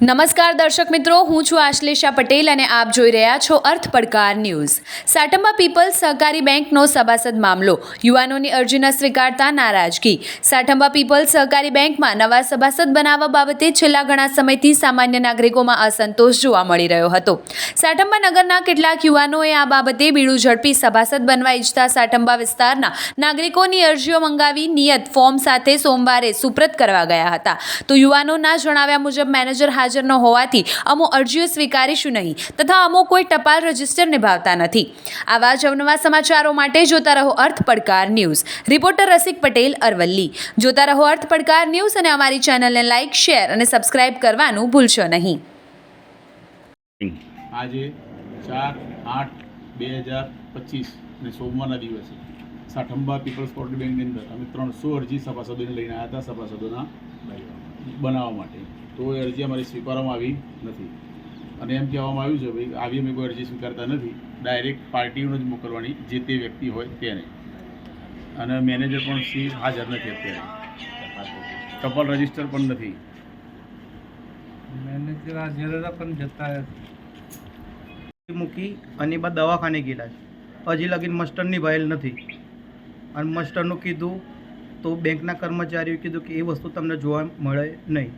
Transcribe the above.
નમસ્કાર દર્શક મિત્રો, હું છું આશ્લેષા પટેલ અને આપ જોઈ રહ્યા છો અર્થ પડકાર ન્યૂઝ. સાટંબા પીપલ્સ સહકારી બેંકનો સભાસદ મામલો. યુવાનોની અરજી ન સ્વીકારતા નારાજગી. સાટંબા પીપલ્સ સહકારી બેંકમાં નવા સભાસદ બનાવવા બાબતે છેલ્લા ઘણા સમયથી સામાન્ય નાગરિકોમાં અસંતોષ જોવા મળી રહ્યો હતો. સાટંબા નગરના કેટલાક યુવાનોએ આ બાબતે બીડું ઝડપી સભાસદ બનવા ઈચ્છતા સાટંબા વિસ્તારના નાગરિકોની અરજીઓ મંગાવી નિયત ફોર્મ સાથે સોમવારે સુપ્રત કરવા ગયા હતા. તો યુવાનોના જણાવ્યા મુજબ, મેનેજર હાજર ન હોવાથી અમો અરજીઓ સ્વીકારીશું નહીં તથા અમો કોઈ ટપાલ રજિસ્ટર નિભાવતા નથી. આવા જ અવનવા સમાચારો માટે જોતા રહો અર્થ પડકાર ન્યૂઝ. રિપોર્ટર રસિક પટેલ, અરવલ્લી. જોતા રહો અર્થ પડકાર ન્યૂઝ અને અમારી ચેનલને લાઇક શેર અને સબસ્ક્રાઇબ કરવાનું ભૂલશો નહીં. આજે ચાર આઠ બે હજાર પચીસ અને સોમવારના દિવસે સાઠંબા પીપલ્સ કોર્ટ બેંકની અંદર અમે ત્રણસો અરજી સભાસદોને લઈને આવ્યા હતા સભાસદોના બનાવવા માટે. તો એ અરજી અમારી સ્વીકારવામાં આવી નથી. અને એમ કહેવામાં આવ્યું છે ભાઈ આવી અમે કોઈ અરજી સ્વીકારતા નથી. ડાયરેક્ટ પાર્ટીઓને જ મોકલવાની જે તે વ્યક્તિ હોય તેને. અને મેનેજર પણ સી હાજર નથી અત્યારે. ટપાલ રજિસ્ટર પણ નથી. મેનેજર હાજર હતા પણ જતા મૂકી અને બાદ દવાખાને ગયેલા છે. હજી લગીન મસ્ટરની ભાયેલ નથી. અને મસ્ટરનું કીધું તો બેંકના કર્મચારીઓએ કીધું કે એ વસ્તુ તમને જોવા મળે નહીં.